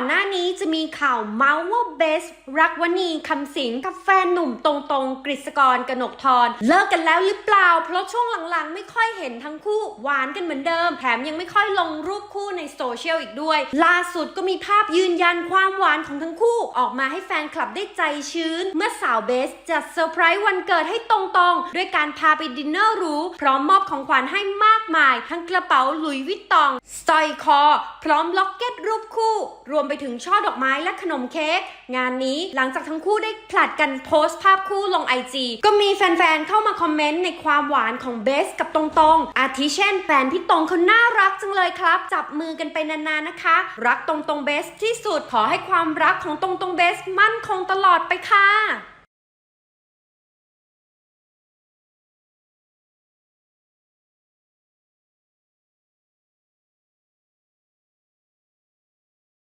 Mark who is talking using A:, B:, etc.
A: อนหน้านี้จะมีข่าวเมาส์ว่าเบส รักวณีคำสิงกับแฟนหนุ่มตรงๆ กฤษกรกนกทรเลิกกันแล้วหรือเปล่า เพราะช่วงหลังๆ ไม่ค่อยเห็นทั้งคู่หวานกันเหมือนเดิม แถมยังไม่ค่อยลงรูปคู่ในโซเชียลอีกด้วย ล่าสุดก็มีภาพยืนยันความหวานของทั้งคู่ ออกมาให้แฟนคลับได้ใจชื้น เมื่อสาวเบสจัดเซอร์ไพรส์วันเกิดให้ตรงๆ ด้วยการพาไปดินเนอร์หรูพร้อมมอบของขวัญให้มากมาย ทั้งกระเป๋าหลุยส์วิตตองสร้อยคอ พร้อมล็อกเก็ตรูปคู่ รวมไปถึงช่อดอกไม้และขนมเค้กงานนี้หลังจากทั้งคู่ได้ผลัดกันโพสต์ภาพคู่ลงไอจีก็มีแฟนๆ เข้ามาคอมเมนต์ในความหวานของเบสกับตรงๆ อาทิเช่นแฟนพี่ตรงเขาน่ารักจังเลยครับ จับมือกันไปนานๆนะคะ รักตรงๆเบสที่สุดขอให้ความรักของตรงๆเบสมั่นคงตลอดไปค่ะ